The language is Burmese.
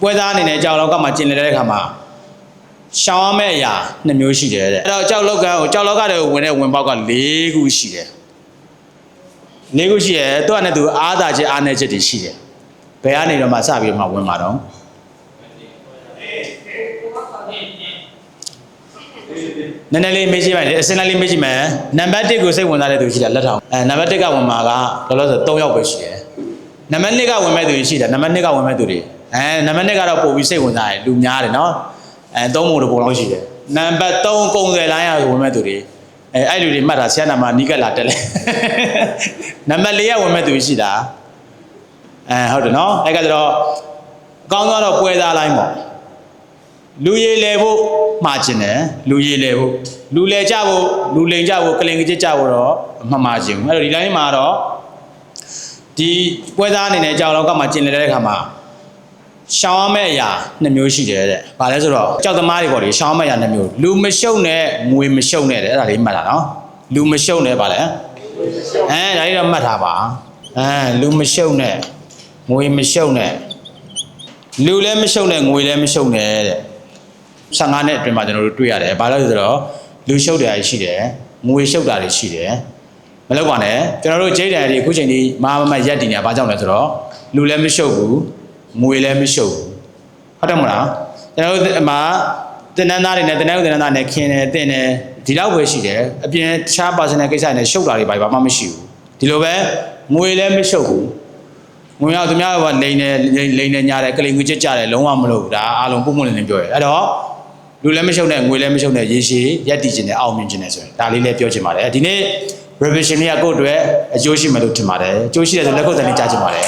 ပွဲသားအနေနဲ့ကြောက်လောက်ကမှကျင်လည်တဲ့အခါမှာရှောင်းရမယ့်အရာနှစ်မျိုးရှိတယ်တဲ့အဲ့တော့ကြောက်လောက်ကကိုကြောက်လောက်ကတည်းကဝင်တဲ့ဝင်ပေါက်က၄ခုရှိတယ်၄ခုရှိတယ်သူကလည်းသူအားသာချက်အားနည်းချက်တွေရှိတယ်ဘယ်ကနေတော့မှစပြီးတော့မှဝင်မှာတော့နည်းနည်းလေးမေးကြည့်ပါလေအစင်းလေးမေးကြည့်မယ်နံပါတ်1ကိုစိတ်ဝင်စားတဲ့သူရှိတာလက်ထောင်အဲနံပါတ်1ကဝင်မှာကလောလောဆယ်3ယောက်ပဲရှိတယ်နံပါတ်2ကဝင်မဲ့သူရှိတယ်နံပါတ်2ကဝင်မဲ့သူတွေ အဲနံပါတ်2ကတော့ပို့ပြီးစိတ်ဝင်စားတယ်လူများတယ်နော်အဲ3ပုံတစ်ပုံလောက်ရှိတယ်နံပါတ်3ကုံွယ်လိုင်းရဝင်မဲ့သူတွေအဲအဲ့လူတွေမှတ်တာဆရာနာမှာနီးကပ်လာတက်လဲနံပါတ်4ကဝင်မဲ့သူရှိတာအဲဟုတ်တယ်နော်အဲ့ကကျတော့အကောင်းဆုံးတော့ပွဲသားလိုင်းပေါ့လူရည်လေဖို့မှားခြင်းတယ်လူရည်လေဖို့လူလေကြဖို့လူလိန်ကြဖို့ကလင်ကြစ်ကြဖို့တော့မမှားခြင်းဘူးအဲ့တော့ဒီတိုင်းမှာတော့ဒီပွဲသားအနေနဲ့ကြောက်လောက်ကမှကျင်လည်တဲ့အခါမှာ ရှောင်းရမယ့်အရာနှစ်မျိုးရှိတယ်တဲ့။ဘာလဲဆိုတော့ကြောက်သမားတွေပေါ့လေရှောင်းရမယ့်အရာနှစ်မျိုးလူမရှုံနဲ့ငွေမရှုံနဲ့တဲ့အဲ့ဒါလေးမှတ်တာနော်။လူမရှုံနဲ့ဗာလဲ။အဲဒါလေးတော့မှတ်ထားပါ။အဲလူမရှုံနဲ့ငွေမရှုံနဲ့လူလည်းမရှုံနဲ့ငွေလည်းမရှုံနဲ့တဲ့။15နှစ်အတွင်းမှာကျွန်တော်တို့တွေ့ရတယ်။ဘာလို့လဲဆိုတော့လူရှုပ်တာရှိတယ်။ငွေရှုပ်တာတွေရှိတယ်။မလောက်ပါနဲ့ကျွန်တော်တို့ဂျိတ်တယ်ဒီအခုချိန်ဒီမဟာမမရက်တည်နေတာဘာကြောင့်လဲဆိုတော့လူလည်းမရှုပ်ဘူး။ ငွေလည်းမရှုပ်ဘူး။ဟုတ်တယ်မလား။ကျွန်တော်တို့အမှာတင်နန်းသားတွေနဲ့တင်နန်းဦးတင်နန်းသားနဲ့ခင်းတယ်တင်တယ်ဒီလောက်ပဲရှိတယ်။အပြင်တခြား personal ကိစ္စတွေနဲ့ရှုပ်တာတွေဘာမှမရှိဘူး။ဒီလိုပဲငွေလည်းမရှုပ်ဘူး။ငွေရောက်သူများကလိန်နေလိန်နေညာတယ်ကလိန်ငွေချစ်ကြတယ်လုံးဝမလုပ်ဘူးဒါအားလုံးပုံမှန်လင်းလင်းပြောရဲအဲ့တော့လူလည်းမရှုံနဲ့ငွေလည်းမရှုံနဲ့ရေရှည်ရက်တည်ခြင်းနဲ့အောင်မြင်ခြင်းနဲ့ဆိုရင်ဒါလေးလည်းပြောချင်ပါတယ်ဒီနေ့ revision လေးကကိုယ့်အတွက်အကျိုးရှိမယ်လို့ထင်ပါတယ်အကျိုးရှိတယ်ဆိုလက်ခုပ်တန်လေးကြားချင်ပါတယ်